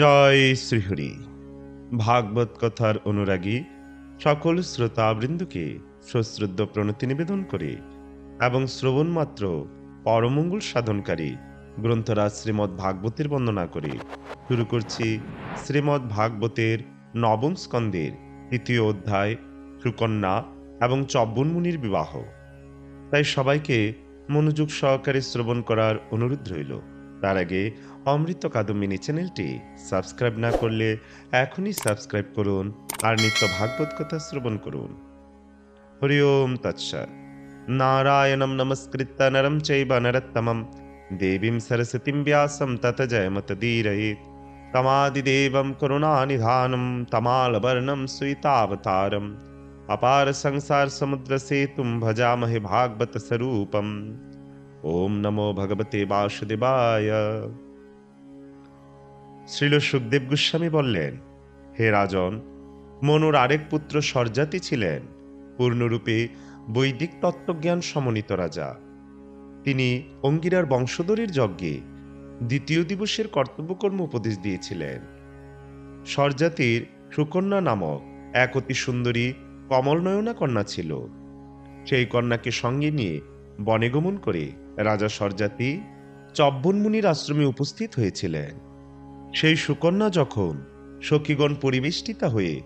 জয় শ্রীহরি। ভাগবত কথার অনুরাগী সকল শ্রোতাবৃন্দকে সশ্রদ্ধ প্রণতি নিবেদন করে এবং শ্রবণ মাত্র পরমঙ্গল সাধনকারী গ্রন্থরাজ শ্রীমৎ ভাগবতের বন্দনা করে। শুরু করছি শ্রীমৎ ভাগবতের নবম স্কন্দের তৃতীয় অধ্যায় সুকন্যা এবং চব্বন মুনির বিবাহ। তাই সবাইকে মনোযোগ সহকারে শ্রবণ করার অনুরোধ রইল। তার আগে অমৃত কাদম্বিনী চ্যানেলটি সাবস্ক্রাইব না করলে এখনই সাবস্ক্রাইব করুন আর নিত্য ভাগবত কথা শ্রবণ করুন হরি ওম তৎসৎ নারায়ণম নমস্কৃত্য নরম চৈব নরত্তমম দেবীম সরস্বতীম ব্যাসম তত জয়মতদীরয়েত তমাদিদেবম করুণানিধানম তমালবর্ণম সুইতাবতারম अपार संसार समुद्र से तुम भजामहे भागवत स्वरूपम ওম নমো ভগবতে বাসুদেবায়। শ্রীল সুখদেব গোস্বামী বললেন, হে রাজন, মনুর আরেক পুত্র সরজাতি ছিলেন। পূর্ণরূপে বৈদিক তত্ত্বজ্ঞান সমন্বিত রাজা। তিনি অঙ্গিরার বংশধরীর যজ্ঞে দ্বিতীয় দিবসের কর্তব্যকর্ম উপদেশ দিয়েছিলেন। সরজাতির সুকন্যা নামক এক অতি সুন্দরী কমলনয়না কন্যা ছিল। সেই কন্যাকে সঙ্গে নিয়ে বনেগমন করে রাজা সরজাতি চব্বন মুনির আশ্রমে উপস্থিত হয়েছিলেন। সেই সুকন্যা যখন সখীগণ পরিবেষ্টিতা হয়ে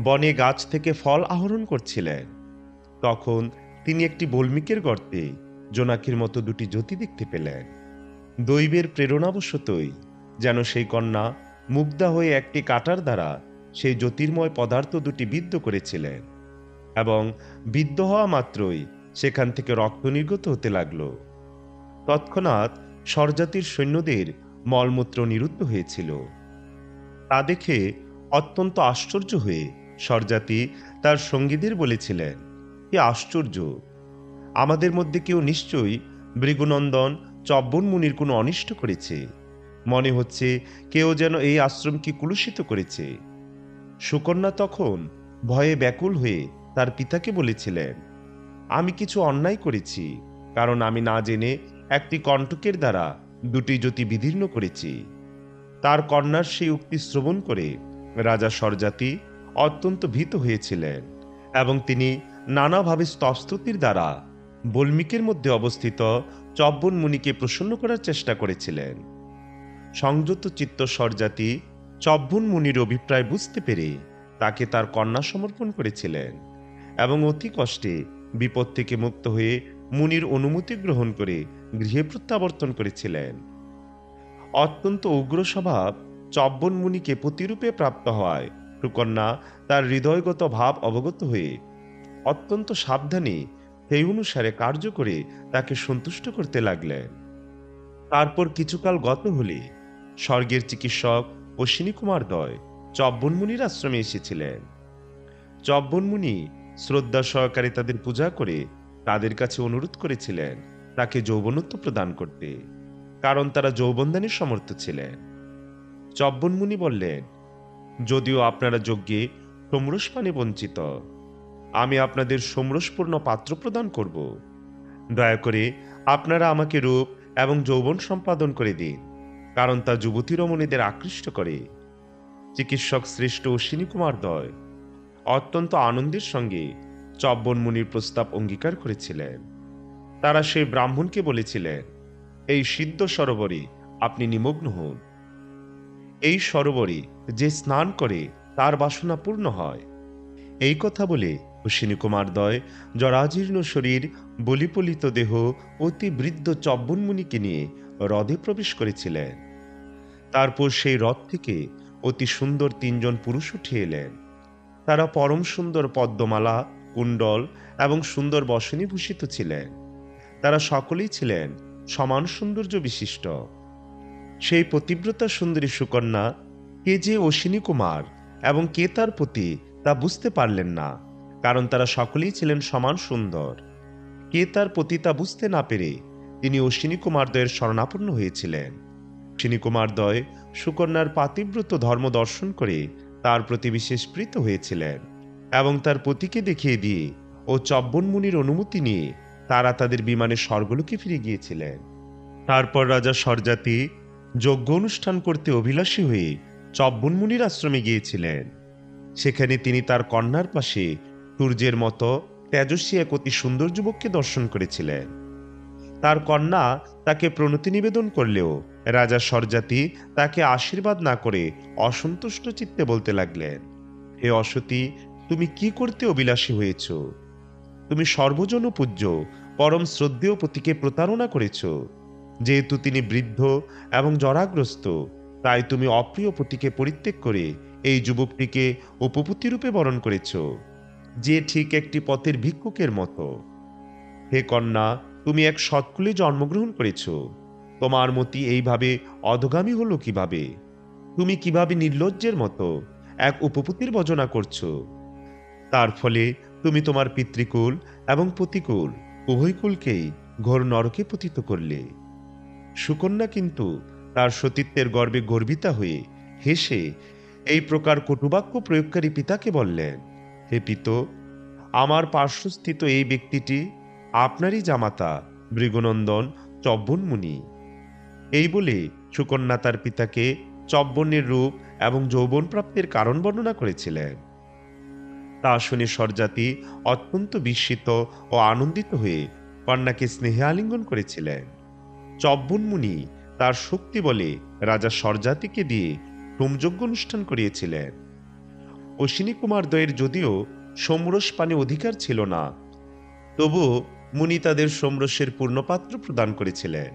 বনে গাছ থেকে ফল আহরণ করছিলেন, তখন তিনি একটি বল্মিকের গর্তে জোনাকির মতো দুটি জ্যোতি দেখতে পেলেন। দৈবের প্রেরণাবশতই যেন সেই কন্যা মুগ্ধা হয়ে একটি কাটার দ্বারা সেই জ্যোতির্ময় পদার্থ দুটি বিদ্ধ করেছিলেন এবং বিদ্ধ হওয়া মাত্রই সেখান থেকে রক্ত নির্গত হতে লাগল। তৎক্ষণাৎ স্বরজাতির সৈন্যদের মলমূত্র নিরুদ্ধ হয়েছিল। তা দেখে অত্যন্ত আশ্চর্য হয়ে স্বরজাতি তার সঙ্গীদের বলেছিলেন, কি আশ্চর্য! আমাদের মধ্যে কেউ নিশ্চয়ই ভৃগুনন্দন চব্বন মুনির কোনো অনিষ্ট করেছে। মনে হচ্ছে কেউ যেন এই আশ্রমকে কুলুষিত করেছে। সুকন্যা তখন ভয়ে ব্যাকুল হয়ে তার পিতাকে বলেছিলেন, আমি কিছু অন্যায় করেছি, কারণ আমি না জেনে একটি কণ্টকের দ্বারা দুটি জ্যোতি বিদীর্ণ করেছি। তার কন্যার সেই উক্তি শ্রবণ করে রাজা সরজাতি অত্যন্ত ভীত হয়েছিলেন এবং তিনি নানাভাবে স্তস্তুতির দ্বারা বল্মিকের মধ্যে অবস্থিত চব্বন মুনিকে প্রসন্ন করার চেষ্টা করেছিলেন। সংযত চিত্ত সরজাতি চব্বন মুনির অভিপ্রায় বুঝতে পেরে তাকে তার কন্যা সমর্পণ করেছিলেন এবং অতি কষ্টে বিপদ থেকে মুক্ত হয়ে মুনির অনুমতি গ্রহণ করে গৃহে প্রত্যাবর্তন করেছিলেন। অত্যন্ত উগ্র স্বভাব চব্বন মুনিকে প্রতিরূপে প্রাপ্ত হয় সুকন্যা তার হৃদয়গত ভাব অবগত হয়ে অত্যন্ত সাবধানে সেই অনুসারে কার্য করে তাকে সন্তুষ্ট করতে লাগলেন। তারপর কিছুকাল গত হলে স্বর্গের চিকিৎসক অশ্বিনী কুমার দয় চব্বন মুনির আশ্রমে এসেছিলেন। চব্বন মুনি শ্রদ্ধা সহকারে তাদের পূজা করে তাদের কাছে অনুরোধ করেছিলেন তাকে যৌবনত্ব প্রদান করতে, কারণ তারা যৌবনদানের সমর্থ ছিলেন। চব্বন মুনি বললেন, যদিও আপনারা যজ্ঞে সমরস পানে বঞ্চিত, আমি আপনাদের সমরসপূর্ণ পাত্র প্রদান করব। দয়া করে আপনারা আমাকে রূপ এবং যৌবন সম্পাদন করে দিন, কারণ তা যুবতী রমণীদের আকৃষ্ট করে। চিকিৎসক শ্রেষ্ঠ অশ্বিনী কুমার দয়, অত্যন্ত আনন্দের সঙ্গে চব্বন মুনির প্রস্তাব অঙ্গীকার করেছিলেন। তারা সেই ব্রাহ্মণকে বলেছিলেন, এই সিদ্ধ সরোবরে আপনি নিমগ্ন হন। এই সরোবরে যে স্নান করে তার বাসনা পূর্ণ হয়। এই কথা বলে অশ্বিনী কুমার দয় জরাজীর্ণ শরীর, বলিপলিত দেহ অতি বৃদ্ধ চব্বন মুনিকে নিয়ে হ্রদে প্রবেশ করেছিলেন। তারপর সেই হ্রদ থেকে অতি সুন্দর তিনজন পুরুষ উঠে এলেন। তারা পরম সুন্দর পদ্মমালা কুণ্ডল এবং সুন্দর বসনী ভূষিত ছিলেন। তারা সকলেই ছিলেন সমান সৌন্দর্য বিশিষ্ট। সেই পতিব্রতা সুন্দরী সুকন্যা কে যে অশ্বিনী কুমার এবং কে তার পতি তা বুঝতে পারলেন না, কারণ তারা সকলেই ছিলেন সমান সুন্দর। কে তার পতি তা বুঝতে না পেরে তিনি অশ্বিনী কুমারদ্বয়ের শরণাপন্ন হয়েছিলেন। অশ্বিনী কুমারদ্বয় সুকন্যার পাতিব্রত ধর্ম দর্শন করে তার প্রতি বিশেষ প্রীত হয়েছিলেন। এবং তার পতিকে দেখিয়ে দিয়ে ও চব্বন মুনির অনুমতি নিয়ে তারা তাদের বিমানে স্বর্গলোকে ফিরে গিয়েছিলেন। তারপর রাজা সরজাতি যজ্ঞ অনুষ্ঠান করতে অভিলাষী হয়ে চব্বন মুনির আশ্রমে গিয়েছিলেন। সেখানে তিনি তার কন্যার পাশে সূর্যের মতো তেজস্বী এক অতি সুন্দর যুবককে দর্শন করেছিলেন। তার কন্যা তাকে প্রণতি নিবেদন করলেও রাজা সরজাতি তাকে আশীর্বাদ না করে অসন্তুষ্ট চিত্তে বলতে লাগলেন, হে অসতী তুমি কি করতে অবিলাসী হয়েছ? তুমি সর্বজন পূজ্য, পরম শ্রদ্ধেয় পতিকে প্রতারণা করেছ। যেহেতু তিনি বৃদ্ধ এবং জরাগ্রস্ত, তাই তুমি অপ্রিয় পতিকে পরিত্যাগ করে এই যুবকটিকে উপপতি রূপে বরণ করেছ, যে ঠিক একটি পথের ভিক্ষুকের মতো। হে কন্যা, তুমি এক সৎকুলে জন্মগ্রহণ করেছ। তোমার মতি এইভাবে অধগামী হলো কীভাবে? তুমি কীভাবে নির্লজ্জের মতো এক উপপতির বজনা করছ? তার ফলে তুমি তোমার পিতৃকুল এবং প্রতিকূল উভয়কুলকেই ঘোর নরকে পতিত করলে। সুকন্যা কিন্তু তার সতীত্বের গর্বে গর্বিতা হয়ে হেসে এই প্রকার কটুবাক্য প্রয়োগকারী পিতাকে বললেন, হে পিত, আমার পার্শ্বস্থিত এই ব্যক্তিটি আপনারই জামাতা মৃগনন্দন চব্বন মুনি এই বলে সুকন্যা তার পিতাকে চব্বনের রূপ এবং যৌবন প্রাপ্তির কারণ বর্ণনা করেছিলেন। তা শুনে স্বরজাতি অত্যন্ত বিস্মিত ও আনন্দিত হয়ে কন্যাকে স্নেহে আলিঙ্গন করেছিলেন। চব্বন মুনি তার শক্তি বলে রাজা স্বরজাতিকে দিয়ে হোমযজ্ঞ অনুষ্ঠান করিয়েছিলেন। অশ্বিনী কুমার দ্বয়ের যদিও সমরস পানে অধিকার ছিল না তবু মুনি তাদের সমরসের পূর্ণপাত্র প্রদান করেছিলেন।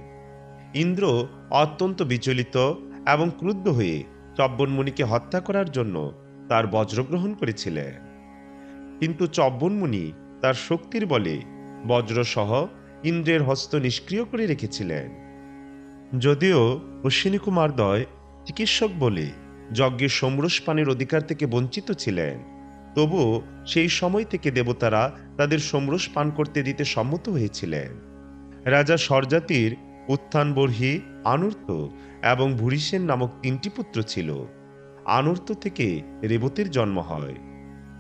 ইন্দ্র অত্যন্ত বিচলিত এবং ক্রুদ্ধ হয়ে চব্বন মুনিকে হত্যা করার জন্য তার বজ্রগ্রহণ করেছিলেন। কিন্তু চব্বন মুনি তার শক্তির বলে বজ্রসহ ইন্দ্রের হস্ত নিষ্ক্রিয় করে রেখেছিলেন। যদিও অশ্বিনী কুমার দয় চিকিৎসক বলে যজ্ঞের সমরস পানের অধিকার থেকে বঞ্চিত ছিলেন তবুও সেই সময় থেকে দেবতারা তাদের সমরস পান করতে দিতে সম্মত হয়েছিলেন। রাজা স্বরজাতির উত্থান বর্হি আনর্ত এবং ভুরিসেন নামক তিনটি পুত্র ছিল। আনর্ত থেকে রেবতীর জন্ম হয়।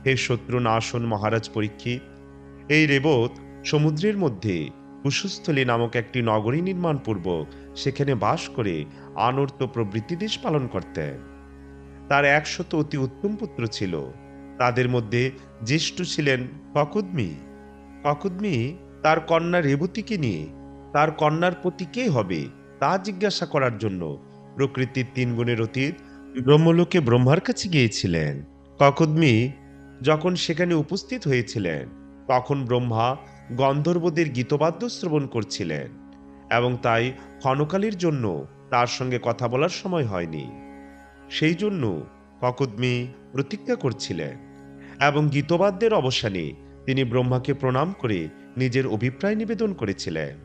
হে শত্রু নাশন মহারাজ পরীক্ষিত এই রেবত সমুদ্রের মধ্যে কুশস্থলী নামক একটি নগরী নির্মাণ পূর্বক সেখানে বাস করে আনর্ত প্রবৃত্তি দেশ পালন করতেন। তার একশত অতি উত্তম পুত্র ছিল। তাদের মধ্যে জ্যেষ্ঠ ছিলেন ককুদ্মি। ককুদ্মি তার কন্যা রেবতীকে নিয়ে, তার কন্যার প্রতি কে হবে তা জিজ্ঞাসা করার জন্য প্রকৃতির তিন গুণের অতীত ব্রহ্মলোকে ব্রহ্মার কাছে গিয়েছিলেন। ককুদ্মি যখন সেখানে উপস্থিত হয়েছিলেন, তখন ব্রহ্মা গন্ধর্বদের গীতবাদ্য শ্রবণ করছিলেন এবং তাই ক্ষণকালের জন্য তার সঙ্গে কথা বলার সময় হয়নি। সেই জন্য ককুদ্মি প্রতিজ্ঞা করছিলেন এবং গীতবাদ্যের অবসানে তিনি ব্রহ্মাকে প্রণাম করে নিজের অভিপ্রায় নিবেদন করেছিলেন।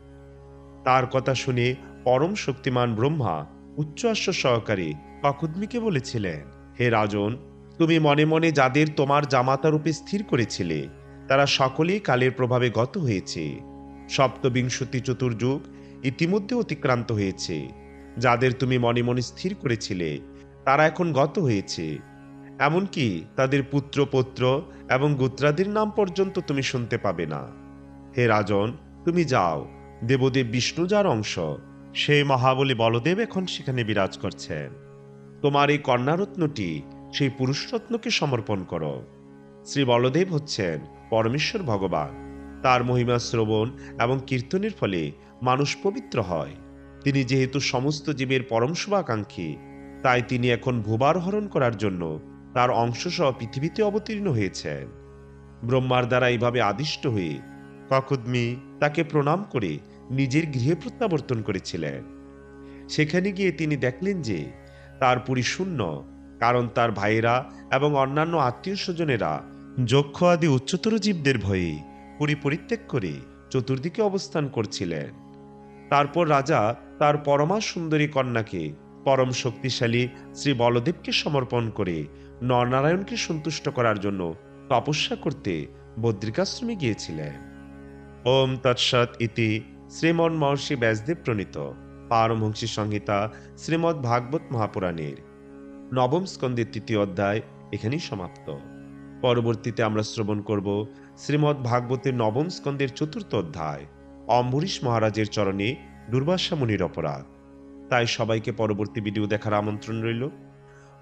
তার কথা শুনে পরম শক্তিমান ব্রহ্মা উচ্চ আশ্ব সহকারে ককুদ্মিকে বলেছিলেন, হে রাজন তুমি মনে মনে যাদের তোমার জামাতারূপে স্থির করেছিলে, তারা সকলেই কালের প্রভাবে গত হয়েছে। সপ্তবিংশতি চতুর্যুগ ইতিমধ্যে অতিক্রান্ত হয়েছে। যাদের তুমি মনে মনে স্থির করেছিলে, তারা এখন গত হয়েছে। এমনকি তাদের পুত্র পৌত্র এবং গোত্রাদের নাম পর্যন্ত তুমি শুনতে পাবে না। হে রাজন, তুমি যাও, দেবদেব বিষ্ণু যার অংশ, সেই মহাবলী বলদেব এখন সেখানে বিরাজ করছেন। তোমার এই কন্যারত্নটি সেই পুরুষরত্নকে সমর্পণ করো। শ্রী বলদেব হচ্ছেন পরমেশ্বর ভগবান। তার মহিমা শ্রবণ এবং কীর্তনের ফলে মানুষ পবিত্র হয়। তিনি যেহেতু সমস্ত জীবের পরম শুভাকাঙ্ক্ষী, তাই তিনি এখন ভূবার হরণ করার জন্য তার অংশসহ পৃথিবীতে অবতীর্ণ হয়েছেন। ব্রহ্মার দ্বারা এইভাবে আদিষ্ট হয়ে ককুদ্মি তাকে প্রণাম করে নিজের গৃহে প্রত্যাবর্তন করেছিলেন। সেখানে গিয়ে তিনি দেখলেন যে তার পুরী শূন্য কারণ তার ভাইয়েরা এবং অন্যান্য আত্মীয় স্বজনেরা যক্ষ আদি উচ্চতর জীবদের ভয়ে পুরী পরিত্যাগ করে চতুর্দিকে অবস্থান করছিলেন। তারপর রাজা তার পরমা সুন্দরী কন্যাকে পরম শক্তিশালী শ্রী বলদেবকে সমর্পণ করে নরনারায়ণকে সন্তুষ্ট করার জন্য তপস্যা করতে বদ্রিকাশ্রমে গিয়েছিলেন। ওম তৎসৎ ইতি শ্রীমন মহর্ষি ব্যাসদেব প্রণীত। পারমহংসী সংহিতা শ্রীমদ্ ভাগবত মহাপুরাণের। নবম স্কন্দের তৃতীয় অধ্যায় এখানেই সমাপ্ত। পরবর্তীতে আমরা শ্রবণ করব শ্রীমদ্ ভাগবতের নবম স্কন্দের চতুর্থ অধ্যায়, অম্বরীশ মহারাজের চরণে দুর্বাসা মুনির অপরাধ। তাই সবাইকে পরবর্তী ভিডিও দেখার আমন্ত্রণ রইল।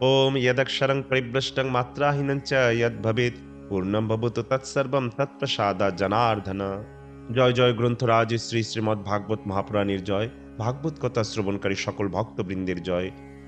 ওম যদক্ষরং পরিভ্রষ্টং মাত্রাহীনং চ যদ ভবেত পূর্ণম ভবতু তৎসর্বম তৎপ্রসাদা জনার্দন। জয় জয় গ্রন্থরাজ শ্রী শ্রীমদ্ ভাগবত মহাপুরাণের জয়, ভাগবত কথা শ্রবণকারী সকল ভক্তবৃন্দের জয়।